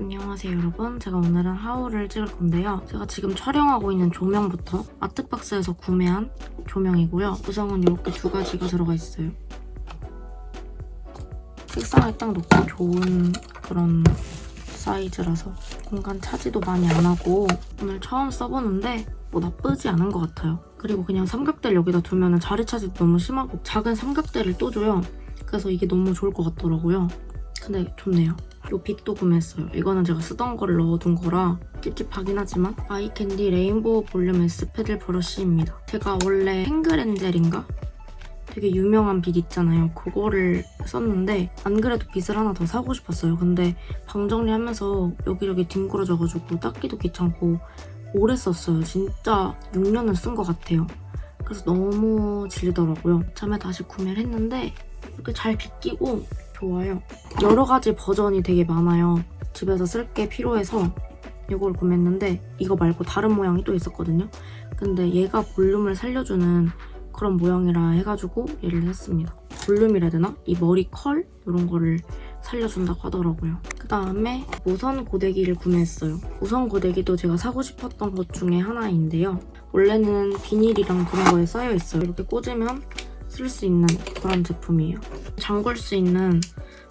안녕하세요 여러분. 제가 오늘은 하울을 찍을 건데요. 제가 지금 촬영하고 있는 조명부터 아트박스에서 구매한 조명이고요. 구성은 이렇게 두 가지가 들어가 있어요. 책상에 딱 놓기 좋은 그런 사이즈라서 공간 차지도 많이 안 하고 오늘 처음 써보는데 뭐 나쁘지 않은 것 같아요. 그리고 그냥 삼각대를 여기다 두면 자리 차지도 너무 심하고 작은 삼각대를 또 줘요. 그래서 이게 너무 좋을 것 같더라고요. 근데 좋네요 요 빗도 구매했어요. 이거는 제가 쓰던 거를 넣어둔 거라 찝찝하긴 하지만 아이캔디 레인보우 볼륨 S 패들 브러쉬입니다. 제가 원래 행그렌젤인가? 되게 유명한 빗 있잖아요. 그거를 썼는데 안 그래도 빗을 하나 더 사고 싶었어요. 근데 방 정리하면서 여기저기 뒹굴어져가지고 닦기도 귀찮고 오래 썼어요. 진짜 6년은 쓴것 같아요. 그래서 너무 질리더라고요. 참에 다시 구매를 했는데 이렇게 잘 빗기고 좋아요. 여러 가지 버전이 되게 많아요. 집에서 쓸 게 필요해서 이걸 구매했는데 이거 말고 다른 모양이 또 있었거든요. 근데 얘가 볼륨을 살려주는 그런 모양이라 해가지고 얘를 샀습니다. 볼륨이라 해야 되나? 이 머리 컬 이런 거를 살려준다고 하더라고요. 그 다음에 무선 고데기를 구매했어요. 무선 고데기도 제가 사고 싶었던 것 중에 하나인데요. 원래는 비닐이랑 그런 거에 쌓여 있어요. 이렇게 꽂으면 쓸 수 있는 그런 제품이에요. 잠글 수 있는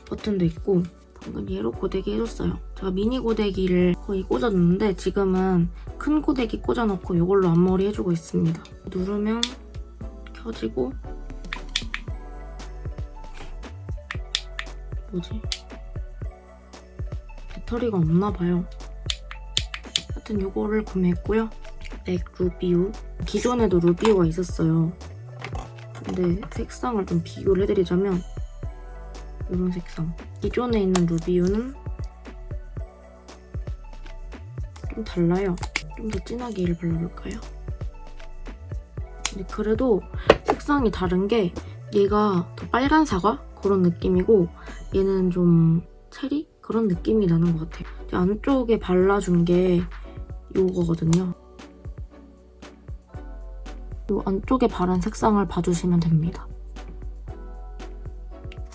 버튼도 있고 방금 얘로 고데기 해줬어요. 제가 미니 고데기를 거의 꽂아줬는데 지금은 큰 고데기 꽂아놓고 이걸로 앞머리 해주고 있습니다. 누르면 켜지고 뭐지? 배터리가 없나봐요. 하여튼 이거를 구매했고요. 맥 루비우. 기존에도 루비우가 있었어요. 근데 색상을 좀 비교를 해드리자면 이런 색상. 기존에 있는 루비우는 좀 달라요. 좀 더 진하게 얘를 발라볼까요? 근데 그래도 색상이 다른 게 얘가 더 빨간 사과 그런 느낌이고 얘는 좀 체리 그런 느낌이 나는 것 같아요. 안쪽에 발라준 게 이거거든요. 이 안쪽에 바른 색상을 봐주시면 됩니다.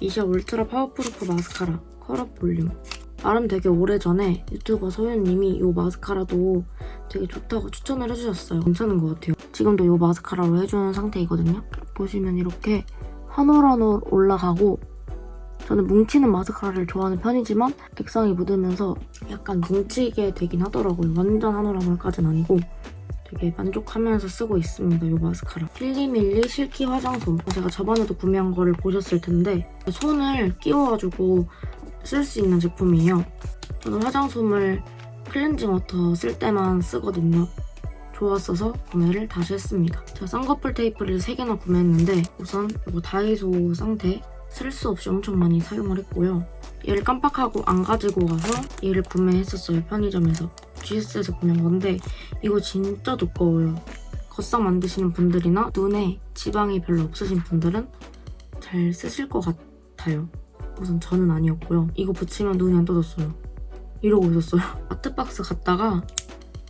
이샤 울트라 파워프루프 마스카라 컬업 볼륨 나름 되게 오래전에 유튜버 소윤님이 이 마스카라도 되게 좋다고 추천을 해주셨어요. 괜찮은 것 같아요. 지금도 이 마스카라로 해주는 상태이거든요. 보시면 이렇게 한 올 한 올 올라가고 저는 뭉치는 마스카라를 좋아하는 편이지만 액상이 묻으면서 약간 뭉치게 되긴 하더라고요. 완전 한 올 한 올까지는 아니고 되게 만족하면서 쓰고 있습니다. 이 마스카라. 필리밀리 실키 화장솜. 제가 저번에도 구매한 거를 보셨을 텐데 손을 끼워가지고 쓸 수 있는 제품이에요. 저는 화장솜을 클렌징 워터 쓸 때만 쓰거든요. 좋았어서 구매를 다시 했습니다. 제가 쌍꺼풀 테이프를 3개나 구매했는데 우선 이거 다이소 쌍테 쓸수 없이 엄청 많이 사용을 했고요. 얘를 깜빡하고 안 가지고 가서 얘를 구매했었어요 편의점에서 GS에서 구매한 건데 이거 진짜 두꺼워요. 겉상 만드시는 분들이나 눈에 지방이 별로 없으신 분들은 잘 쓰실 것 같아요. 우선 저는 아니었고요. 이거 붙이면 눈이 안 떠졌어요. 이러고 있었어요. 아트박스 갔다가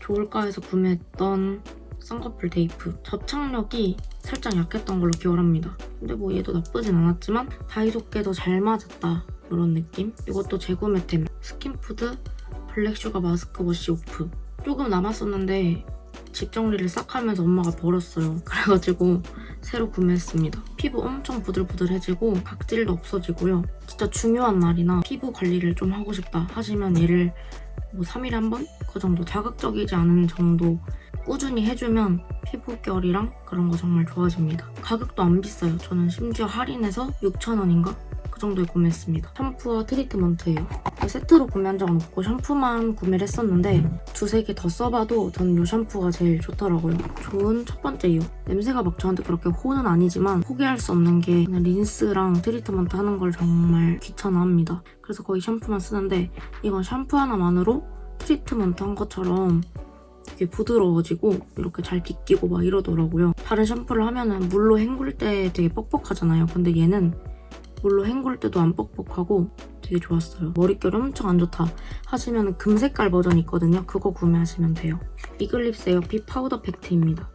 좋을까 해서 구매했던 쌍꺼풀 테이프. 접착력이 살짝 약했던 걸로 기억을 합니다. 근데 뭐 얘도 나쁘진 않았지만 다이소께 더 잘 맞았다. 이런 느낌? 이것도 재구매템. 스킨푸드 블랙슈가 마스크 워시 오프 조금 남았었는데 집 정리를 싹 하면서 엄마가 버렸어요 그래가지고 새로 구매했습니다 피부 엄청 부들부들해지고 각질도 없어지고요 진짜 중요한 날이나 피부 관리를 좀 하고 싶다 하시면 얘를 뭐 3일에 한 번? 그 정도 자극적이지 않은 정도 꾸준히 해주면 피부결이랑 그런 거 정말 좋아집니다. 가격도 안 비싸요. 저는 심지어 할인해서 6,000원인가? 그 정도에 구매했습니다. 샴푸와 트리트먼트예요. 세트로 구매한 적은 없고 샴푸만 구매를 했었는데 두세 개 더 써봐도 저는 이 샴푸가 제일 좋더라고요. 좋은 첫 번째 이유. 냄새가 막 저한테 그렇게 호는 아니지만 포기할 수 없는 게 그냥 린스랑 트리트먼트 하는 걸 정말 귀찮아합니다. 그래서 거의 샴푸만 쓰는데 이건 샴푸 하나만으로 트리트먼트 한 것처럼 되게 부드러워지고 이렇게 잘 빗기고 막 이러더라고요. 다른 샴푸를 하면은 물로 헹굴 때 되게 뻑뻑하잖아요. 근데 얘는 물로 헹굴 때도 안 뻑뻑하고 되게 좋았어요. 머릿결이 엄청 안 좋다 하시면 금색깔 버전이 있거든요. 그거 구매하시면 돼요. 이글립스 에어피 파우더 팩트입니다.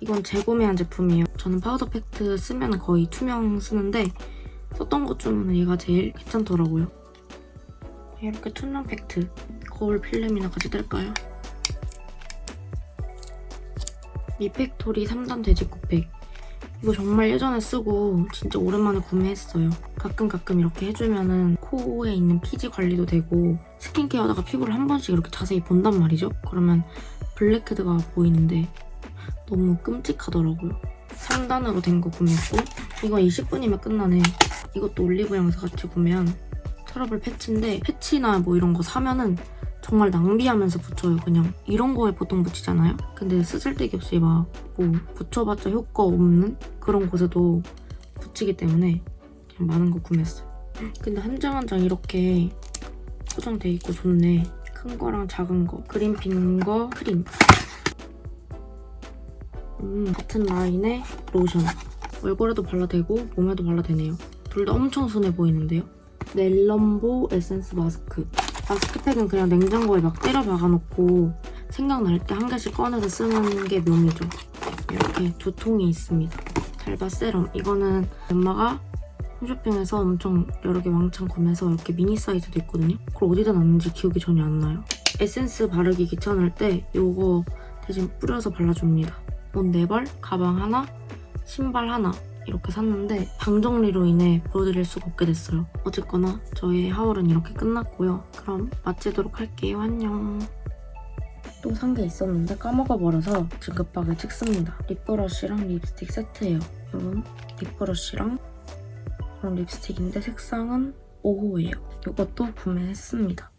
이건 재구매한 제품이에요. 저는 파우더 팩트 쓰면 거의 투명 쓰는데 썼던 것 중에는 얘가 제일 괜찮더라고요. 이렇게 투명 팩트 거울 필름이나 같이 뗄까요? 미팩토리 3단 돼지코팩 이거 정말 예전에 쓰고 진짜 오랜만에 구매했어요. 가끔 가끔 이렇게 해주면은 코에 있는 피지 관리도 되고 스킨케어하다가 피부를 한 번씩 이렇게 자세히 본단 말이죠. 그러면 블랙헤드가 보이는데 너무 끔찍하더라고요. 3단으로 된 거 구매했고 이거 20분이면 끝나네. 이것도 올리브영에서 같이 구매한 트러블 패치인데 패치나 뭐 이런 거 사면은 정말 낭비하면서 붙여요 그냥 이런 거에 보통 붙이잖아요 근데 쓰잘데기 없이 막 뭐 붙여봤자 효과 없는 그런 곳에도 붙이기 때문에 그냥 많은 거 구매했어요. 근데 한 장 한 장 이렇게 포장돼 있고 좋네. 큰 거랑 작은 거. 그린핑 거 크림. 음, 같은 라인의 로션. 얼굴에도 발라대고 몸에도 발라대네요. 둘 다 엄청 순해 보이는데요? 넬럼보 에센스 마스크. 마스크팩은 그냥 냉장고에 막 때려 박아놓고 생각날 때 한 개씩 꺼내서 쓰는 게 묘미죠. 이렇게 두 통이 있습니다. 잘바 세럼. 이거는 엄마가 홈쇼핑에서 엄청 여러 개 왕창 구매해서 이렇게 미니 사이즈도 있거든요. 그걸 어디다 놨는지 기억이 전혀 안 나요. 에센스 바르기 귀찮을 때 이거 대신 뿌려서 발라줍니다. 옷 4벌, 가방 하나, 신발 하나 이렇게 샀는데 방 정리로 인해 보여드릴 수가 없게 됐어요. 어쨌거나 저의 하울은 이렇게 끝났고요. 그럼 마치도록 할게요. 안녕. 또 산 게 있었는데 까먹어버려서 지금 급하게 찍습니다. 립브러쉬랑 립스틱 세트예요. 이런 립브러쉬랑 이런 립스틱인데 색상은 5호예요. 이것도 구매했습니다.